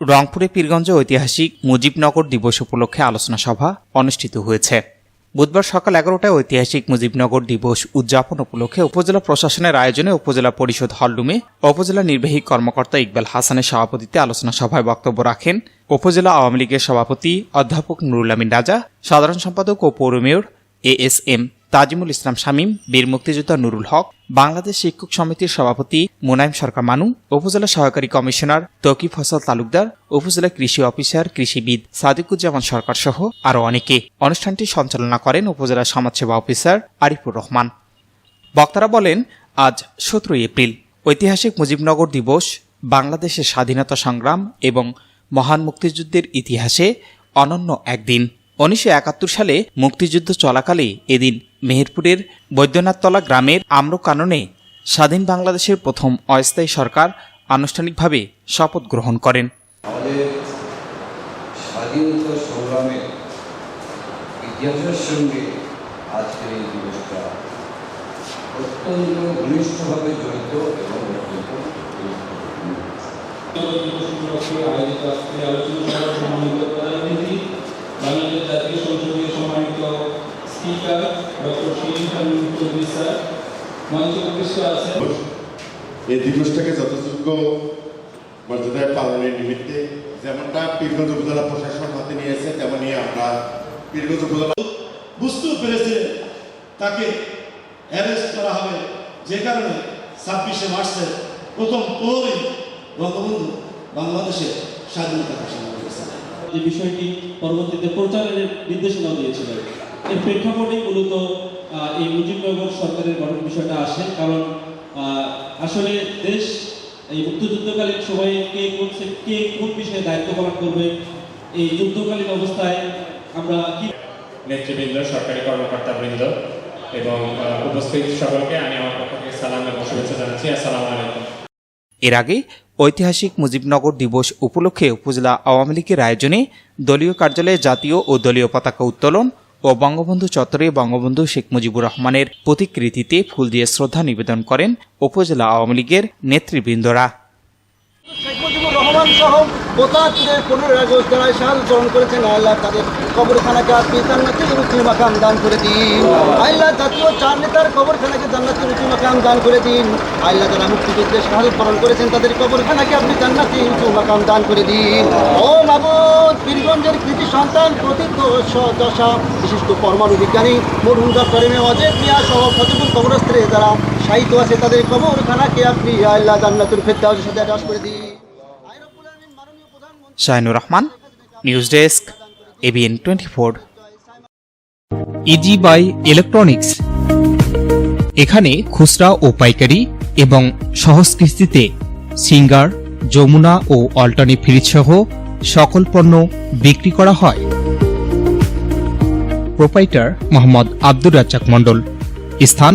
রংপুরে পীরগঞ্জে ঐতিহাসিক মুজিবনগর দিবস উপলক্ষে আলোচনা সভা অনুষ্ঠিত হয়েছে। বুধবার সকাল এগারোটায় ঐতিহাসিক মুজিবনগর দিবস উদযাপন উপলক্ষে উপজেলা প্রশাসনের আয়োজনে উপজেলা পরিষদ হলরুমে উপজেলা নির্বাহী কর্মকর্তা ইকবাল হাসানের সভাপতিত্বে আলোচনা সভায় বক্তব্য রাখেন উপজেলা আওয়ামী লীগের সভাপতি অধ্যাপক নুরুল আমিন রাজা, সাধারণ সম্পাদক ও পৌর mayor A S M Tajimul Islam Shamim, বীর মুক্তিযোদ্ধা নুরুল হক, বাংলাদেশ শিক্ষক সমিতির সভাপতি মুনাইম সরকার মানু, উপজেলা সহকারী কমিশনার তৌকিফ ফসল তালুকদার, উপজেলা কৃষি অফিসার, কৃষিবিদ সাদিকুজ্জামান সরকার সহ আরও অনেকে। অনুষ্ঠানটি সঞ্চালনা করেন উপজেলা সমাজসেবা অফিসার আরিফুর রহমান। বক্তারা বলেন, আজ সতেরোই এপ্রিল। ঐতিহাসিক মুজিবনগর দিবস, বাংলাদেশের স্বাধীনতা সংগ্রাম এবং মহান মুক্তিযুদ্ধের ইতিহাসে অনন্য একদিন। উনিশশো একাত্তর সালে মুক্তিযুদ্ধ চলাকালে এদিন মেহেরপুরের বৈদ্যনাথতলা গ্রামের আম্রকাননে স্বাধীন বাংলাদেশের প্রথম অস্থায়ী সরকার আনুষ্ঠানিকভাবে শপথ গ্রহণ করেন স্বাধীনতা সংগ্রামের ইতিহাসের সঙ্গে আজকের এই দিবসটা অত্যন্ত ঘনিষ্ঠভাবে জড়িত এবং অত্যন্ত গুরুত্বপূর্ণ। দিবস উপলক্ষে আয়োজিত আজকের আলোচনা বাংলাদেশ জাতীয় সংসদের সম্মানিত speaker doctor Shirin Chowdhury sir মঞ্চে উপস্থিত আছেন। এই দিবসটাকে যথাযোগ্য মর্যাদায় পালনের নিমিত্তে যেমনটা পীরগঞ্জ উপজেলা প্রশাসন হাতে নিয়েছে তেমনি আমরা পীরগঞ্জ উপজেলা বুঝতেও পেরেছে তাকে অ্যারেস্ট করা হবে। যে কারণে ছাব্বিশে মার্চের প্রথম প্রহরী বঙ্গবন্ধু বাংলাদেশের স্বাধীনতা ঘোষণা করেছে। যে বিষয়টি পরবর্তীতে প্রচারের নির্দেশনা দিয়েছিলেন এর প্রেক্ষাপটেই মূলত এই মুজিবনগর সরকারের গঠন বিষয়টা আসে। কারণ আসলে দেশ এই মুক্তিযুদ্ধকালীন সময়ে কে কোন কে কোন বিষয়ে দায়িত্ব পালন করবে এই যুদ্ধকালীন অবস্থায় আমরা কি নেতৃবৃন্দ সরকারি কর্মকর্তা কর্মকর্তাবৃন্দ এবং উপস্থিত সকলকে আমি আমার পক্ষ থেকে সালাম এবং শুভেচ্ছা জানাচ্ছি। আসসালামু আলাইকুম। এর আগে ঐতিহাসিক মুজিবনগর দিবস উপলক্ষে উপজেলা আওয়ামী লীগের আয়োজনে দলীয় কার্যালয়ে জাতীয় ও দলীয় পতাকা উত্তোলন ও বঙ্গবন্ধু চত্বরে বঙ্গবন্ধু শেখ মুজিবুর রহমানের প্রতিকৃতিতে ফুল দিয়ে শ্রদ্ধা নিবেদন করেন উপজেলা আওয়ামী লীগের নেতৃবৃন্দরা। তাদের কবরখানাকে আপনি কবরখানাকে আপনি জান্নাতের রুচি মাকাম দান করে দিন। ও মাবুদ বীরগঞ্জের কৃতি সন্তান প্রতীক দশা বিশিষ্ট পরমাণু বিজ্ঞানী মরহুম doctor M A Ajay Mia সহ ফতেপুর কবরস্থলে যারা সাহিত্য আছে তাদের কবরখানাকে আপনি? আল্লাহ জান্নাতুল ফেরদাউসের সাথে আকাশ করে দিন Shahinur Rahman news desk ABN twenty four. Easy buy electronics. এখানে খুচরা ও পাইকারি এবং সহজ কিস্তিতে সিঙ্গার যমুনা ও অল্টানি ফ্রিজ সহ সকল পণ্য বিক্রি করা হয়। প্রোপাইটার মোহাম্মদ আব্দুর রাজ্জাক মণ্ডল। স্থান